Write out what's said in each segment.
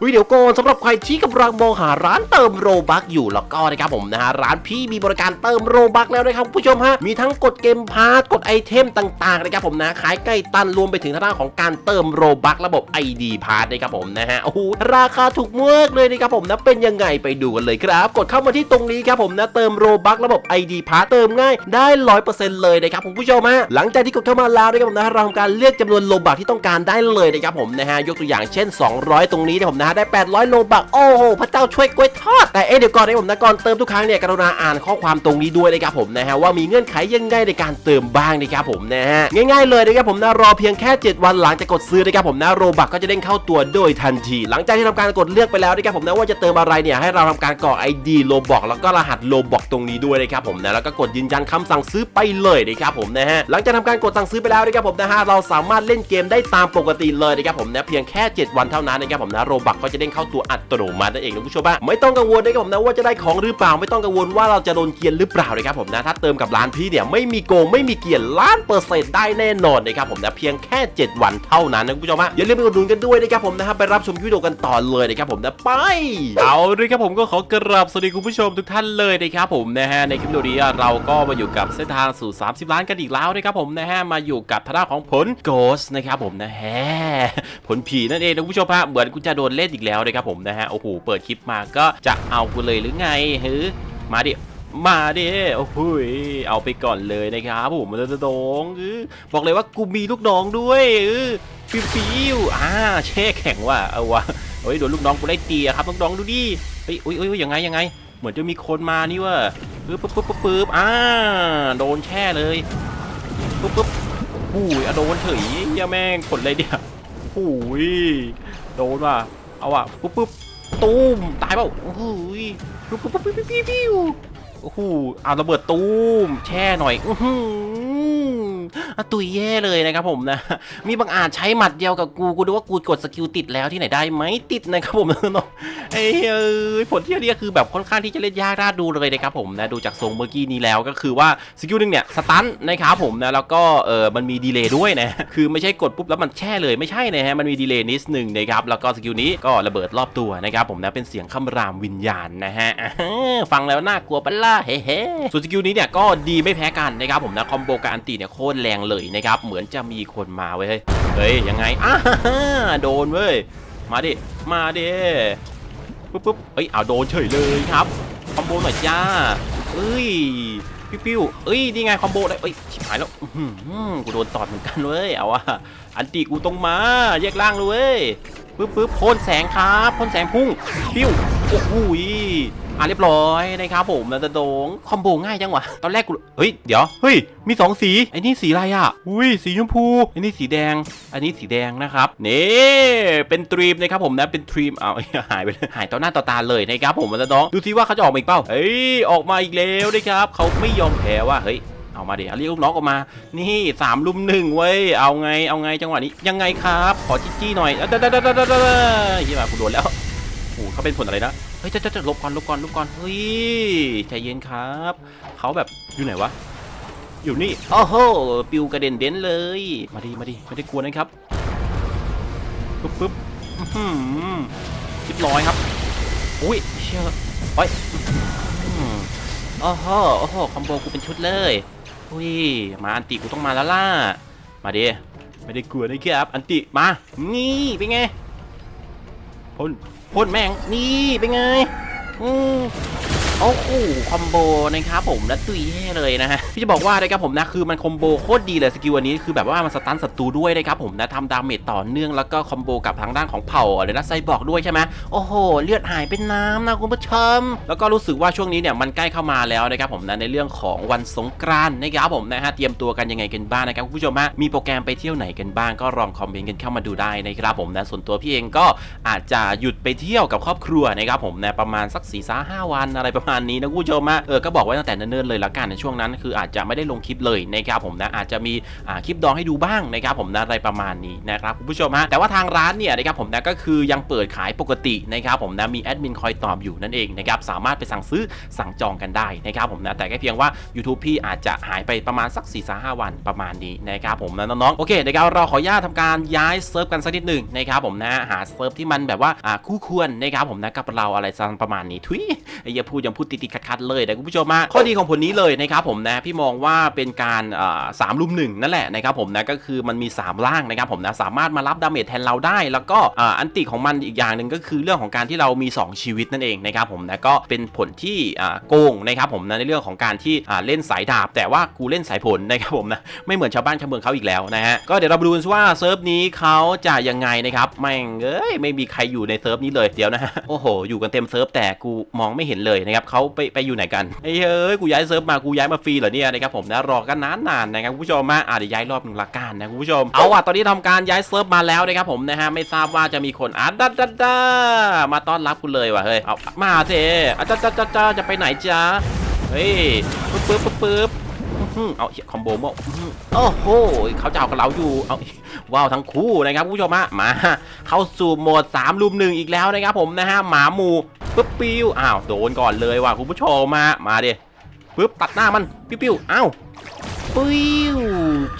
เฮ้ยเดี๋ยวก่อนสำหรับใครที่กำลังมองหาร้านเติมโรบักอยู่แล้วก็นะครับผมนะฮะร้านพี่มีบริการเติมโรบักแล้วนะครับผู้ชมฮะมีทั้งกดเกมพาร์ตกดไอเทมต่างๆนะครับผมนะขายใกล้ตันรวมไปถึงทางด้านของการเติมโรบักระบบ ID พาร์ตนะครับผมนะฮะโอ้โหราคาถูกมากเลยนะครับผมนะเป็นยังไงไปดูกันเลยครับ กดเข้ามาที่ตรงนี้ครับผมนะเติมโรบักระบบ ID พาร์ตเติมง่ายได้ร้อยเปอร์เซ็นต์เลยนะครับคุณผู้ชมฮะหลังจากที่กดเข้ามาแล้วนะครับผมนะเราทำการเลือกจำนวนโลบักที่ต้องการได้เลยนะครับผมนะฮะยกตัวอย่างเช่น 200 ตรงนี้นะผมนะได้ 800 โลบักโอ้โหพระเจ้าช่วยกล้วยทอด แต่เอ๊ะเดี๋ยวก่อนนะครับผมนะก่อนเติมทุกครั้งเนี่ยกรุณาอ่านข้อความตรงนี้ด้วยนะครับผมนะฮะว่ามีเงื่อนไขยังไงในการเติมบ้างนะครับผมนะฮะง่ายๆเลยนะครับผมนะรอเพียงแค่ 7 วันหลังจากกดซื้อนะครับผมนะโรบักก็จะเด้งเข้าตัวโดยทันที หลังจากที่ทำการกดเลือกไปแล้วนะครับผมนะว่าจะเติมอะไรเนี่ยให้เราทำการกรอก ID โลบอกแล้วก็รหัสโลบอกตรงนี้ด้วยนะครับผมนะแล้วก็กดยืนยันคำสั่งซื้อไปเลยนะครับผมนะฮะหลังจากทำการกดสั่งซื้อไปแล้วนะครับผมนะฮะเราสามารถเล่นเกมได้ตามปกติเลยนะครับผมนะเพียงแค่ 7 วันเท่านั้นนะครับผมนะโรบักก็จะเด้งเข้าตัวอัตโนมัตินั่นเองนะผู้ชมอะไม่ต้องกังวลนะครับผมนะว่าจะได้ของหรือเปล่าไม่ต้องกังวลว่าเราจะโดนเกียนหรือเปล่านะครับผมนะถ้าเติมกับร้านพี่เนี่ยไม่มีโกงไม่มีเกียนล้านเปอร์เซ็นต์ได้แน่นอนนะครับผมนะเพียงแค่ 7 วันเท่านั้นนะคุณผู้ชมอะอย่าลืมไปอุดหนุนกันด้วยนะครับผมนะฮะไปรับชมวิดีโอกันต่อเลยนะครับผมนะไปเอาเลยครับผมก็ขอกราบสวัสดีคุณผู้ชมทุกท่านเลยนะครับผมนะฮะในคลิปวิดีโอนี้เราก็มาอยู่กับเส้นทางสู่ 30 ล้านกันอีกแล้วนะครับผมนะฮะมาอยู่กับทางด้านของผลโกสนะครับผมนะฮะผลผีนั่นเองนะคุณผู้ชมฮะเหมือนกูจะโดนเล่นอีกแล้วนะครับผมนะฮะโอ้โหเปิดคลิปมาก็จะเอากูเลยหรือไงเฮึมาดิมาดิโอ้โหยเอาไปก่อนเลยนะครับผมมันจะโดงเออบอกเลยว่ากูมีลูกน้องด้วยฟิวฟิวอ่าแช่แข็งว่ะเอาวะเฮ้ยโดนลูกน้องกูไล่ตีครับน้องๆดูดิเฮ้ยอุ้ยอุ้ยอุ้ยยังไงยังไง เหมือนจะมีคนมานี่ว่ะปึ๊บปึ๊บปึ๊บปึ๊บอ่าโดนแช่เลยปึ๊บปึ๊บโอ้ยโดนเฉยเหี้ยแม่งผลอะไรเนี่ยโอ้ยโดนว่ะ เอาว่ะปึ๊บปึ๊บตูมตายเปล่าโอ้ยปึ๊บปึ๊บปึ๊บปิ๊บปิ๊บปิ๊บโอ้โหเอาระเบิดตูมแช่หน่อยอื้อหือ อะตุยแย่เลยนะครับผมนะ มีบางอาจใช้หมัดเดียวกับกู กูดูว่ากูกดสกิลติดแล้วที่ไหนได้ไหมติดนะครับผมน้องเอ้ยเอ้ยผลที่นี่ก็คือแบบค่อนข้างที่จะเล่นยากน่าดูเลยนะครับผมนะ ดูจากทรงเมื่อกี้นี้แล้วก็คือว่าสกิลหนึงเนี่ยสตันนะครับผมนะ แล้วก็เออมันมีดีเลย์ด้วยนะ คือไม่ใช่กดปุ๊บแล้วมันแช่เลยไม่ใช่นะฮะ มันมีดีเลย์นิดหนึ่งนะครับ แล้วก็สกิลนี้ก็ระเบิดรอบตัวนะครับผมนะเป็นเสียงคำรามวิญญาณนะฮะฟังแล้วน่ากลัวปะล่ะเฮ้เฮ้ส่วนสกิลนี้เนี่ยก็ดีไม่แพ้กันนะครับผมนะคอมโบกับอันติเนี่ยโคตรแรงเลยนะครับ เหมือนจะมีคนมาเว้ย เฮ้ย ยังไงอ้าฮ่าโดนเว้ย มาดิ มาดิ ปุ๊บปุ๊บเอ้ย เอาโดนเฉยเลยครับ คอมโบหน่อยจ้า เอ้ย ปิ้วปิ้วเอ้ย นี่ไงคอมโบได้เอ้ย ชิบหายแล้วอื้อหือกูโดนตอดเหมือนกันเว้ย เอาอะอันติกูตรงมา แยกล่างเลยเว้ย ปึ๊บปึ๊บพ่นแสงครับพ่นแสงพุ่งปิ้วโอ้โหยอะเรียบร้อยนะครับผมนะตะโดงคอมโบง่ายจังวะตอนแรกกูเฮ้ยเดี๋ยวเฮ้ยมีสองสีไอ้นี่สีอะไรอะอุ้ยสีชมพูไอ้นี่สีแดง อันนี้สีแดงนะครับนี่เป็นทรีมนะครับผมนะเป็นทรีมเอาหายไปหายต่อหน้าต่อตาเลยนะครับผมนะน้องดูซิว่าเขาจะออกมาอีกเปล่าเฮ้ยออกมาอีกแล้วนะครับเขาไม่ยอมแพ้ว่ะเฮ้ย เอามาเดี๋ยวเรียกลูกน้องออกมา นี่สามลุมหนึ่งเว้ย เอาไง เอาไงจังหวะนี้ ยังไงครับ ขอจี้จี้หน่อยเด้อเด้อเด้อเด้อเด้อยี่มากูโดนแล้วโอ้โหเขาเป็นผลอะไรนะ เฮ้ยจะจะจะลบก่อนลบก่อนลบก่อน เฮ้ย ใจเย็นครับ เขาแบบอยู่ไหนวะ อยู่นี่ โอ้โห ปิวกระเด็นเด่นเลย มาดีมาดีไม่ได้กลัวนะครับ ปึ๊บปึ๊บอื้อหือเรียบร้อยครับ อุ้ยเชื่อโอ้ยอื้อหือโอ้โหโอ้โหคอมโบกูเป็นชุดเลย อุ้ยมาอันติกูต้องมาแล้วล่ะ มาดิไม่ได้กลัวนะครับอันติมา นี่เป็นไงพ่นพ่นแม่งนี่เป็นไงอืม โอ้โหคอมโบนะครับผมและตุยแย่เลยนะฮะพี่จะบอกว่านะครับผมนะคือมันคอมโบโคตรดีเลยสกิลอันนี้คือแบบว่ามันสตันศัตรูด้วยนะครับผมนะทำดาเมจต่อเนื่องแล้วก็คอมโบกับทางด้านของเผ่าอะไรนะไซบอร์กด้วยใช่ไหมโอ้โห เลือดหายเป็นน้ำนะคุณผู้ชม แล้วก็รู้สึกว่าช่วงนี้เนี่ยมันใกล้เข้ามาแล้วนะครับผมนะในเรื่องของวันสงกรานต์นะครับผมนะฮะเตรียมตัวกันยังไงกันบ้างนะครับคุณผู้ชมฮะมีโปรแกรมไปเที่ยวไหนกันบ้างก็ลองคอมเมนต์กันเข้ามาดูได้นะครับผมนะส่วนตัวพี่เองก็อาจจะหยุดไปเที่ยวกับครอบครัวนะครับผมนะประมาณสัก4ี่สาห้าวันอะไรประมาณมาณนี้นะคุณผู้ชมอะเออก็บอกไว้ตั้งแต่เนิ่นๆเลยละกันในช่วงนั้น คืออาจจะไม่ได้ลงคลิปเลยนะครับผมนะอาจจะมีอ่าคลิปดองให้ดูบ้างนะครับผมนะอะไรประมาณนี้นะครับคุณผู้ชมฮะแต่ว่าทางร้านเนี่ยนะครับผมนะก็คือยังเปิดขายปกตินะครับผมนะมีแอดมินคอยตอบอยู่นั่นเองนะครับสามารถไปสั่งซื้อสั่งจองกันได้นะครับผมนะแต่แค่เพียงว่า YouTube พี่อาจจะหายไปประมาณสัก4ี่ห้าวันประมาณนี้นะครับผมนะน้องๆโอเคเดี๋ยวเราขออนุญาตทำการย้ายเซิร์ฟกันสักนิดหนึ่งนะครับผมนะหาเซิร์ฟที่มันแบบว่าอ่าคู่ควรนะครับผมนะกับเราอะไรสักประมาณนี้ทุยอ้เหี้ยพูดยังพูดติดๆขัดๆเลยนะคุณผู้ชมมาข้อดีของผลนี้เลยนะครับผมนะพี่มองว่าเป็นการสามลุมหนึ่งนั่นแหละนะครับผมนะก็คือมันมี3ร่างนะครับผมนะสามารถมารับดาเมจแทนเราได้ แล้วก็อ,อันติของมันอีกอย่างหนึ่งก็คือเรื่องของการที่เรามี 2 ชีวิตนั่นเองนะครับผมนะก็เป็นผลที่โกงนะครับผมนะในเรื่องของการที่เล่นสายดาบ แต่ว่ากูเล่นสายผลนะครับผมนะไม่เหมือนชาวบ้านชาวเมืองเขาอีกแล้วนะฮะก็เดี๋ยวเรามาดูกันว่าเซิร์ฟนี้เขาจะยังไงนะครับแม่งเอ้ยไม่มีใครอยู่ในเซิร์ฟนี้เลยเดี๋ยวนะฮะโอ้โหอยู่กันเต็มเซิร์ฟแต่กูมองไม่เห็นเลยนะครับเขาไปไปอยู่ไหนกันไอ้เฮ้ยกูย้ายเซิร์ฟมากูย้ายมาฟรีเหรอเนี่ยนะครับผมนะรอกันนานๆนะครับคุณผู้ชมมาอะเดี๋ยวย้ายรอบหนึ่งละกันนะคุณผู้ชมเอาอะตอนนี้ทำการย้ายเซิร์ฟมาแล้วนะครับผมนะฮะไม่ทราบว่าจะมีคนอะดัดดัดดามาต้อนรับกูเลยว่ะเฮ้ยเอามาเถอะจ้าจ้าจ้าจ้าจะไปไหนจ้าเฮ้ยปึ๊บปึ๊บปึ๊บปึ๊บเอาเหี้ยคอมโบโมอื้อหือโอ้โหเขาจะเอากับเราอยู่เอาว้าวทั้งคู่นะครับผู้ชมฮะมาเข้าสู่โหมด3ลุมหนึ่งอีกแล้วนะครับผมนะฮะหมาหมู ปึ๊บปิ้วอ้าวโดนก่อนเลยว่ะคุณผู้ชมมามาดิปึ๊บตัดหน้ามันปิ้วปิ้วอ้าวปิ้ว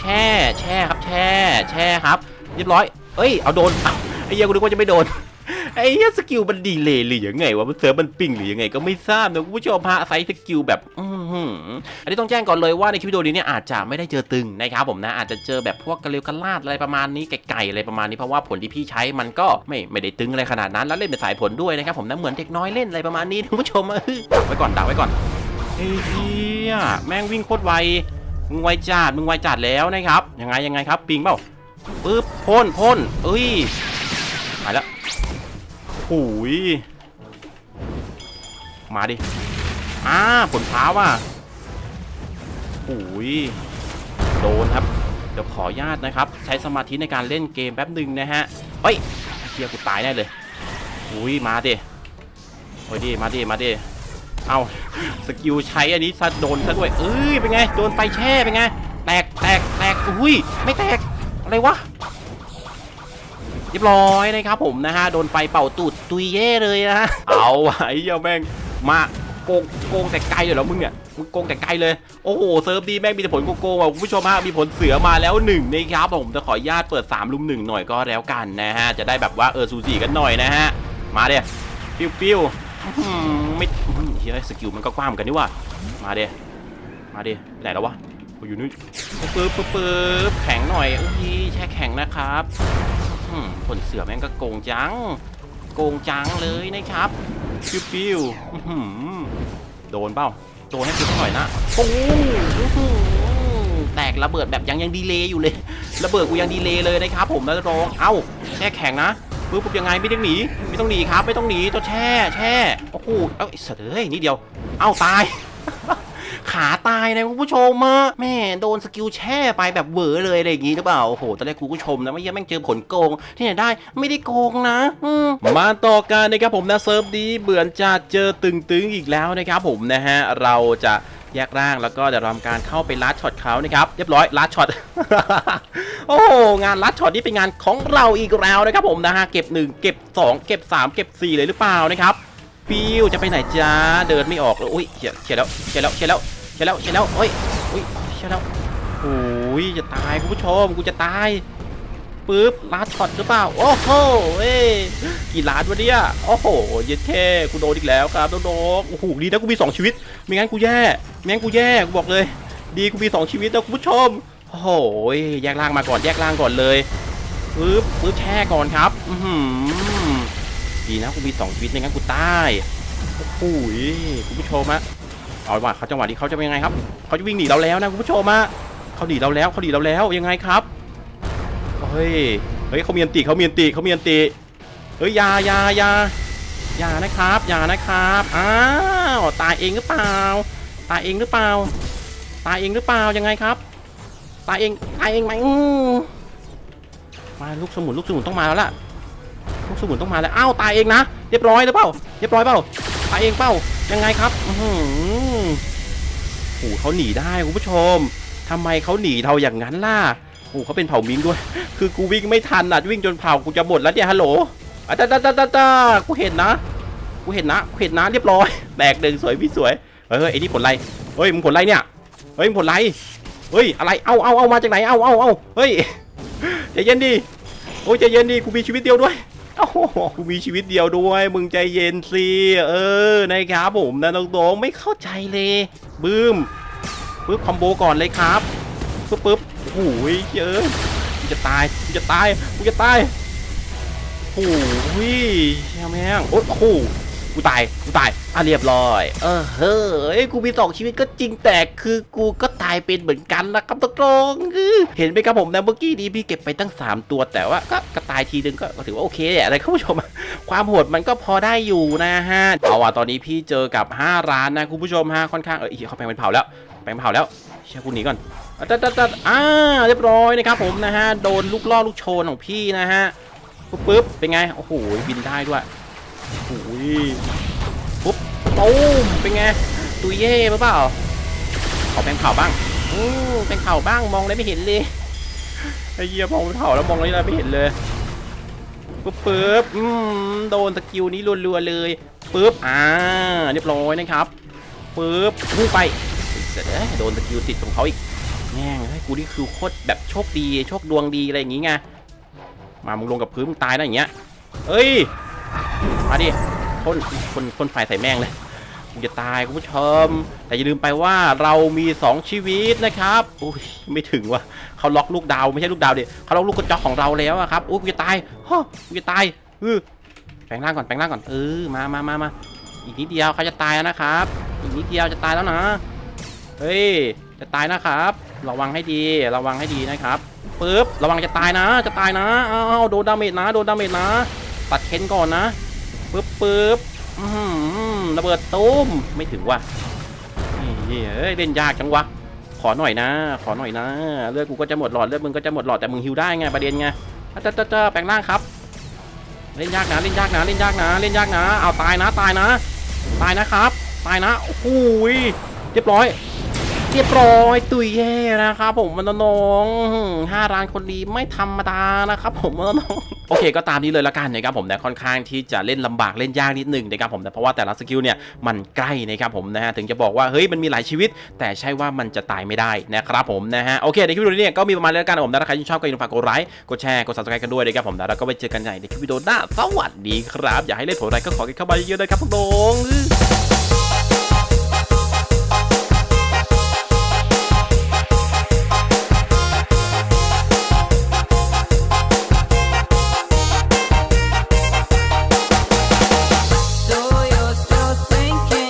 แช่แช่ครับแช่แช่ครับเรียบร้อยเอ้ยเอาโดนไอ้เหี้ยกูนึกว่าจะไม่โดน ไอ้เหี้ยสกิลมันดีเลยหรือยังไงวะมันเซิร์ฟมันปิงหรือยังไงก็ไม่ทราบนะคุณผู้ชมฮะไซส์สกิลแบบอือหืออันนี้ต้องแจ้งก่อนเลยว่าในคลิปวิดีโอนี้เนี่ยอาจจะไม่ได้เจอตึงนะครับผมนะอาจจะเจอแบบพวกกระเลวกระลาดอะไรประมาณนี้ไก่ๆอะไรประมาณนี้เพราะว่าผลที่พี่ใช้มันก็ไม่ไม่ได้ตึงอะไรขนาดนั้นแล้วเล่นเป็นสายผลด้วยนะครับผมนะเหมือนเด็กน้อยเล่นอะไรประมาณนี้คุณผู้ชมเออไว้ก่อนดักไว้ก่อนเฮ้ยเหี้ยแม่งวิ่งโคตรไวมึงไวจัดมึงไวจัดแล้วนะครับยังไงยังไงครับ ปิงเปล่าปึ๊บพ่นพ่นเอ้ยหายแล้ว หูย มาดิอ่าผลพ้าว่ะหูย โดนครับ เดี๋ยวขออนุญาตนะครับ ใช้สมาธิในการเล่นเกมแป๊บหนึ่งนะฮะ เฮ้ยเฮียกูตายแน่เลยหูยมาดิโอ้ยดิมาดิมาดิเอาสกิลใช้อันนี้ซะโดนซะด้วยเอ้ยเป็นไงโดนไฟแช่เป็นไงแตกแตกแตกอุ้ยไม่แตกอะไรวะ เรียบร้อยนะครับผมนะฮะโดนไฟเป่าตูดตุยเย่เลยนะฮะเอาไอ้เหี้ยแม่งมาโกงโกงแต่ไกลเลยเหรอมึงเนี่ยมึงโกงแต่ไกลเลยโอ้โหเซิร์ฟดีแม่งมีแต่ผลโกงๆว่ะคุณผู้ชมฮะมีผลเสือมาแล้วหนึ่งนะครับผมจะขออนุญาตเปิด3ลุมหนึ่งหน่อยก็แล้วกันนะฮะจะได้แบบว่าเออสูสีกันหน่อยนะฮะมาเดี๋ยปิ้วปิ้วไม่เฮ้ยสกิลมันก็กว้างเหมือนกันนี่ว่ะมาเดี๋ยมาเดี๋ยไหนแล้ววะโอ้ยอยู่นี่ปึ๊บปึ๊บปึ๊บแข็งหน่อยโอ้ยแช่แข็งนะครับ ผลเสือแม่งก็โกงจัง โกงจังเลยนะครับปิ้วปิ้วโดนเปล่าโดนให้คิดหน่อยนะโอ้โหแตกระเบิดแบบยังยังดีเลย์อยู่เลย ระเบิดกูยังดีเลย์เลยนะครับผมนะรอง เอ้าแช่แข็งนะปึ๊บปุ๊บยังไงไม่ต้องหนี ไม่ต้องหนีครับ ไม่ต้องหนีตัวแช่แช่โอ้โหเอ้ยเสยเอ้ยนิดเดียว เอ้าตาย ขาตายนะคุณผู้ชมมาแม่โดนสกิลแช่ไปแบบเวอเลยอะไรอย่างงี้หรือเปล่าโอ้โหตอนแรกกูก็ชมนะไม่ยังแม่งเจอผลโกงที่ไหนได้ไม่ได้โกงนะมาต่อกันนะครับผมนะเซิร์ฟนี้เบื่อจะเจอตึงๆอีกแล้วนะครับผมนะฮะเราจะแยกร่างแล้วก็จะทำการเข้าไปลัดช็อตเขานะครับเรียบร้อยลัดช็อตโอ้งานลัดช็อตนี้เป็นงานของเราอีกแล้วนะครับผมนะฮะเก็บ 1 เก็บ 2 เก็บ 3 เก็บ 4 เลยหรือเปล่านะครับ ปิวจะไปไหนจ้าเดินไม่ออกเลยอุ้ยเขียดเขียดแล้วเขียดแล้วเขียดแล้วเขียดแล้วเขียดแล้วเอ้ยอุ้ยเขียดแล้วโอ้ยจะตายคุณผู้ชมกูจะตายปึ๊บลัดช็อตหรือเปล่าโอ้โหเอ้ยกี่ล้านวะเนี่ยโอ้โหเย็ดแค่กูโดนอีกแล้วครับน้องๆโอ้โหดีนะกูมีสองชีวิตไม่งั้นกูแย่ไม่งั้นกูแย่กูบอกเลย ดีกูมีสองชีวิตนะคุณผู้ชมโอ้โหแยกล่างมาก่อนแยกล่างก่อนเลยปึ๊บปึ๊บแช่ก่อนครับ อื ดีนะกูมีสองชีวิตไม่งั้นกูตายโอ้โหคุณผู้ชมอะเอาว่าเขาจังหวะนี้เขาจะเป็นยังไงครับเขาจะวิ่งหนีเราแล้วนะคุณผู้ชมอะเขาหนีเราแล้วเขาหนีเราแล้วยังไงครับเฮ้ยเฮ้ยเขามีอันติเขามีอันติเขามีอันติเฮ้ยยายายายานะครับยานะครับอ้าวตายเองหรือเปล่า ตายเองหรือเปล่า ตายเองหรือเปล่ายังไงครับ ตายเองตายเองไหมมาลูกสมุนลูกสมุนต้องมาแล้วล่ะ ลูกสมุนต้องมาแล้วอ้าวตายเองนะเรียบร้อยหรือเปล่าเรียบร้อยเปล่าตายเองเปล่ายังไงครับอือหือโอ้เขาหนีได้คุณผู้ชมทำไมเขาหนีเราอย่างนั้นล่ะโอ้เขาเป็นเผ่ามิงด้วย คือกูวิ่งไม่ทันอะวิ่งจนเผ่ากูจะหมดแล้วเนี่ยฮัลโหลอะจ้าจ้าจ้าจ้าจ้ากูเห็นนะกูเห็นนะกูเห็นนะเรียบร้อยแตกหนึ่งสวยพี่สวยเฮ้ยเฮ้ยไอ้นี่ผลไรเฮ้ยมึงผลไรเนี่ยเฮ้ยมึงผลไรเฮ้ยอะไรเอาเอาเอามาจากไหนเอาเอาเอาเฮ้ยใจเย็นดิโอ้ยใจเย็นดิกูมีชีวิตเดียวด้วย โอ้โหมีชีวิตเดียวด้วย มึงใจเย็นสิเออนะครับผมนะน้องๆไม่เข้าใจเลยบึ้มปึ๊บคอมโบก่อนเลยครับปึ๊บปึ๊บโอ้ยเยอะกูจะตายกูจะตายกูจะตายโอ้ยเชี่ยแม่งโอ้โห กูตาย กูตาย อะเรียบร้อย เออเฮ้ย กูมีสองชีวิตก็จริงแต่คือกูก็ตายเป็นเหมือนกันนะครับตรงๆเห็นไหมครับผมนะเมื่อกี้นี้พี่เก็บไปตั้ง 3 ตัวแต่ว่าก็ก็ตายทีนึงก็ก็ถือว่าโอเคแหละอะไรคุณผู้ชม ความโหดมันก็พอได้อยู่นะฮะ เอาว่ะตอนนี้พี่เจอกับ 5 ร้านนะคุณผู้ชมฮะค่อนข้างเออเขาแปลงเป็นเผาแล้ว แปลงเป็นเผาแล้วเชี่ยกูหนีก่อนตัดตัดตัดอ่าเรียบร้อยนะครับผมนะฮะโดนลูกล่อลูกโชนของพี่นะฮะปุ๊บปุ๊บเป็นไงโอ้โหบินได้ด้วย โอ้ยปุ๊บตูมเป็นไงตุยเย่หรือเปล่าขอแปลงเผาบ้างอือแปลงเผาบ้างมองอะไรไม่เห็นเลยไอ้เหี้ยมองเผาแล้วมองอะไรไม่เห็นเลยปึ๊บปึ๊บอืมโดนสกิลนี้รัวๆเลยปึ๊บอ่าเรียบร้อยนะครับปึ๊บพุ่งไปเสร็จแล้วโดนสกิลติดของเขาอีกแม่งเฮ้ยกูนี่คือโคตรแบบโชคดีโชคดวงดีอะไรอย่างงี้ไงมามึงลงกับพื้นมึงตายนะอย่างเงี้ยเอ้ย มาดิพ่นคนคนไฟใส่แม่งเลยมึงจะตายคุณผู้ชม แต่อย่าลืมไปว่าเรามี 2 ชีวิตนะครับอุ้ยไม่ถึงว่ะเขาล็อกลูกดาวไม่ใช่ลูกดาวดิเขาล็อกลูกกระจอกของเราแล้วอะครับอุ้ยกูจะตายฮะกูจะตายเออแปลงร่างก่อนแปลงร่างก่อนเออมามามามาอีกนิดเดียวเขาจะตายแล้วนะครับ อีกนิดเดียวจะตายแล้วนะเฮ้ยจะตายนะครับ ระวังให้ดีระวังให้ดีนะครับปึ๊บระวังจะตายนะ จะตายนะอ้าวโดนดาเมจนะโดนดาเมจนะ ตัดเค้นก่อนนะ ปึ๊บปึ๊บระเบิดตุ้มไม่ถึงว่ะเฮ้ยเล่นยากจังวะ ขอหน่อยนะ ขอหน่อยนะ เลือดกูก็จะหมดหลอดเลือดมึงก็จะหมดหลอดแต่มึงฮิวได้ไงประเด็นไงเจ้าเจ้าจ้าแปลงร่างครับ เล่นยากนะเล่นยากนะเล่นยากนะเล่นยากนะ เอาตายนะตายนะ ตายนะครับ ตายนะโอ้ยเรียบร้อย เรียบร้อยตุยแย่นะครับผมมันน้องห้าร้านคนดีไม่ธรรมดานะครับผมมันน้องโอเคก็ตามนี้เลยละกันนะครับผมนะค่อนข้างที่จะเล่นลำบากเล่นยากนิดหนึ่งนะครับผมนะเพราะว่าแต่ละสกิลเนี่ยมันใกล้นะครับผมนะฮะถึงจะบอกว่าเฮ้ยมันมีหลายชีวิต แต่ใช่ว่ามันจะตายไม่ได้นะครับผมนะฮะโอเคในคลิปวิดีโอนี้ก็มีประมาณนี้ล้วกันนะผมนะถ้าใครที่ชอบก็อย่าลืมฝากกดไลค์กดแชร์กด subscribe กันด้วยนะครับผมนะแล้วก็ไปเจอกันใหม่ในคลิปวิดีโอหน้าสวัสดีครับ อยากให้เล่นผลอะไรก็ขอกันเข้ามาเยอะๆนะครับพวกน้อง